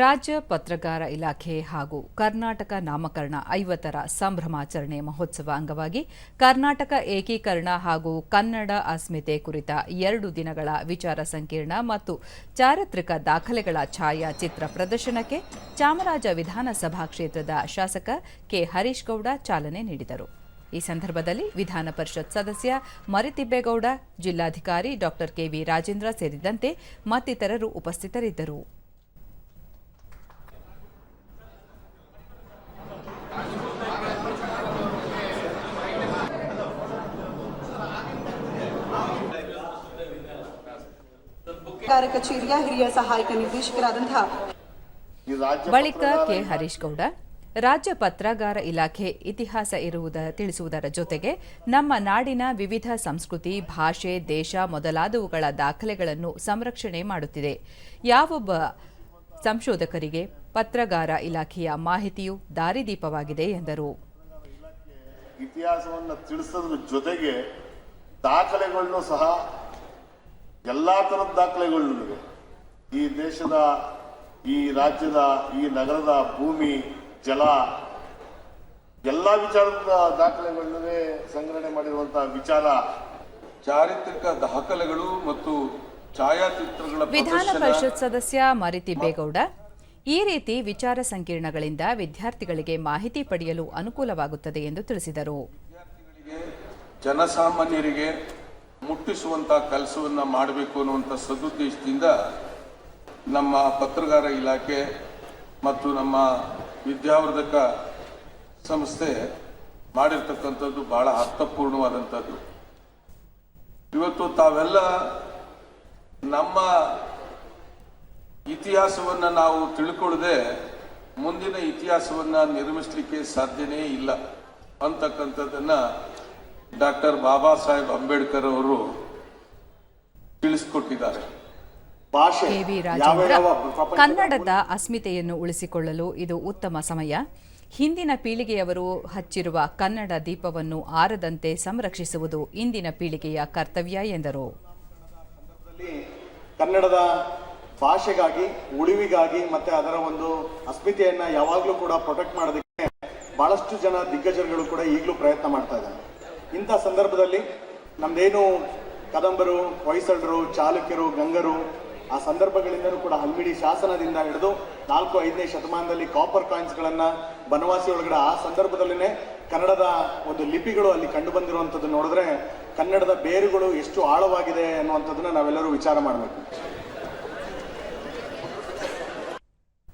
ರಾಜ್ಯ ಪತ್ರಗಾರ ಇಲಾಖೆ ಹಾಗೂ ಕರ್ನಾಟಕ ನಾಮಕರಣ ಐವತ್ತರ ಸಂಭ್ರಮಾಚರಣೆ ಮಹೋತ್ಸವ ಅಂಗವಾಗಿ ಕರ್ನಾಟಕ ಏಕೀಕರಣ ಹಾಗೂ ಕನ್ನಡ ಅಸ್ಮಿತೆ ಕುರಿತ ಎರಡು ದಿನಗಳ ವಿಚಾರ ಸಂಕಿರಣ ಮತ್ತು ಚಾರಿತ್ರಿಕ ದಾಖಲೆಗಳ ಛಾಯಾಚಿತ್ರ ಪ್ರದರ್ಶನಕ್ಕೆ ಚಾಮರಾಜ ವಿಧಾನಸಭಾ ಕ್ಷೇತ್ರದ ಶಾಸಕ ಕೆ ಹರೀಶ್ ಗೌಡ ಚಾಲನೆ ನೀಡಿದರು. ಈ ಸಂದರ್ಭದಲ್ಲಿ ವಿಧಾನ ಪರಿಷತ್ ಸದಸ್ಯ ಮರಿತಿಬ್ಬೇಗೌಡ, ಜಿಲ್ಲಾಧಿಕಾರಿ ಡಾ ಕೆವಿ ರಾಜೇಂದ್ರ ಸೇರಿದಂತೆ ಮತ್ತಿತರರು ಉಪಸ್ಥಿತರಿದ್ದರು. ಸರ್ಕಾರ ಕಚೇರಿಯ ಹಿರಿಯ ಸಹಾಯಕ ನಿರ್ದೇಶಕರಾದಂತಹ ಬಳಿಕ ಕೆ. ಹರೀಶ್ ಗೌಡ ರಾಜ್ಯ ಪತ್ರಾಗಾರ ಇಲಾಖೆ ಇತಿಹಾಸ ಇರುವುದ ತಿಳಿಸುವುದರ ಜೊತೆಗೆ ನಮ್ಮ ನಾಡಿನ ವಿವಿಧ ಸಂಸ್ಕೃತಿ ಭಾಷೆ ದೇಶ ಮೊದಲಾದವುಗಳ ದಾಖಲೆಗಳನ್ನು ಸಂರಕ್ಷಣೆ ಮಾಡುತ್ತಿದೆ. ಯಾವೊಬ್ಬ ಸಂಶೋಧಕರಿಗೆ ಪತ್ರಗಾರ ಇಲಾಖೆಯ ಮಾಹಿತಿಯು ದಾರಿದೀಪವಾಗಿದೆ ಎಂದರು. ಇತಿಹಾಸವನ್ನು ತಿಳಿಸೋದ್ರ ಜೊತೆಗೆ ದಾಖಲೆಗಳನ್ನು ಸಹ ಎಲ್ಲಾ ತರದ ದಾಖಲೆಗಳು ಈ ದೇಶದ ಈ ರಾಜ್ಯದ ಈ ನಗರದ ಭೂಮಿ ಜಲ ಎಲ್ಲ ವಿಚಾರದ ದಾಖಲೆಗಳನ್ನೇ ಸಂಗ್ರಹಣೆ ಮಾಡಿರುವಂತಹ ವಿಚಾರ. ಚಾರಿತ್ರಿಕ ದಾಖಲೆಗಳು ಮತ್ತು ಛಾಯಾಚಿತ್ರಗಳ ವಿಧಾನ ಪರಿಷತ್ ಸದಸ್ಯ ಮರಿತಿಬ್ಬೇಗೌಡ ಈ ರೀತಿ ವಿಚಾರ ಸಂಕಿರಣಗಳಿಂದ ವಿದ್ಯಾರ್ಥಿಗಳಿಗೆ ಮಾಹಿತಿ ಪಡೆಯಲು ಅನುಕೂಲವಾಗುತ್ತದೆ ಎಂದು ತಿಳಿಸಿದರು. ವಿದ್ಯಾರ್ಥಿಗಳಿಗೆ ಜನಸಾಮಾನ್ಯರಿಗೆ ಮುಟ್ಟಿಸುವಂತ ಕೆಲಸವನ್ನ ಮಾಡಬೇಕು ಅನ್ನುವಂಥ ಸದುದ್ದೇಶದಿಂದ ನಮ್ಮ ಪತ್ರಗಾರ ಇಲಾಖೆ ಮತ್ತು ನಮ್ಮ ವಿದ್ಯಾವರ್ಧಕ ಸಂಸ್ಥೆ ಮಾಡಿರ್ತಕ್ಕಂಥದ್ದು ಬಹಳ ಅರ್ಥಪೂರ್ಣವಾದಂಥದ್ದು. ಇವತ್ತು ತಾವೆಲ್ಲ ನಮ್ಮ ಇತಿಹಾಸವನ್ನ ನಾವು ತಿಳ್ಕೊಳ್ಳದೆ ಮುಂದಿನ ಇತಿಹಾಸವನ್ನ ನಿರ್ಮಿಸಲಿಕ್ಕೆ ಸಾಧ್ಯನೇ ಇಲ್ಲ ಅಂತಕ್ಕಂಥದ್ದನ್ನ ಡಾಕ್ಟರ್ ಬಾಬಾ ಸಾಹೇಬ್ ಅಂಬೇಡ್ಕರ್ ಅವರು ತಿಳಿಸ್ಕೊಟ್ಟಿದ್ದಾರೆ. ಭಾಷೆ ಕೆವಿ ರಾಜೇಂದ್ರ ಕನ್ನಡದ ಅಸ್ಮಿತೆಯನ್ನು ಉಳಿಸಿಕೊಳ್ಳಲು ಇದು ಉತ್ತಮ ಸಮಯ. ಹಿಂದಿನ ಪೀಳಿಗೆಯವರು ಹಚ್ಚಿರುವ ಕನ್ನಡ ದೀಪವನ್ನು ಆರದಂತೆ ಸಂರಕ್ಷಿಸುವುದು ಇಂದಿನ ಪೀಳಿಗೆಯ ಕರ್ತವ್ಯ ಎಂದರು. ಕನ್ನಡದ ಭಾಷೆಗಾಗಿ ಉಳಿವಿಗಾಗಿ ಮತ್ತೆ ಅದರ ಒಂದು ಅಸ್ಮಿತೆಯನ್ನ ಯಾವಾಗಲೂ ಕೂಡ ಪ್ರೊಟೆಕ್ಟ್ ಮಾಡೋದಕ್ಕೆ ಬಹಳಷ್ಟು ಜನ ದಿಗ್ಗಜರುಗಳು ಕೂಡ ಈಗಲೂ ಪ್ರಯತ್ನ ಮಾಡ್ತಾ ಇದ್ದಾರೆ. ಇಂಥ ಸಂದರ್ಭದಲ್ಲಿ ನಮ್ದೇನು ಕದಂಬರು, ಹೊಯ್ಸಳರು, ಚಾಲುಕ್ಯರು, ಗಂಗರು, ಆ ಸಂದರ್ಭಗಳಿಂದಲೂ ಕೂಡ ಹಲ್ಮಿಡಿ ಶಾಸನದಿಂದ ಹಿಡಿದು ನಾಲ್ಕು ಐದನೇ ಶತಮಾನದಲ್ಲಿ ಕಾಪರ್ ಕಾಯಿನ್ಸ್ಗಳನ್ನು ಬನವಾಸಿ ಒಳಗಡೆ ಆ ಸಂದರ್ಭದಲ್ಲಿನೇ ಕನ್ನಡದ ಒಂದು ಲಿಪಿಗಳು ಅಲ್ಲಿ ಕಂಡು ಬಂದಿರುವಂಥದ್ದು ನೋಡಿದ್ರೆ ಕನ್ನಡದ ಬೇರುಗಳು ಎಷ್ಟು ಆಳವಾಗಿದೆ ಅನ್ನುವಂಥದ್ದನ್ನ ನಾವೆಲ್ಲರೂ ವಿಚಾರ ಮಾಡಬೇಕು.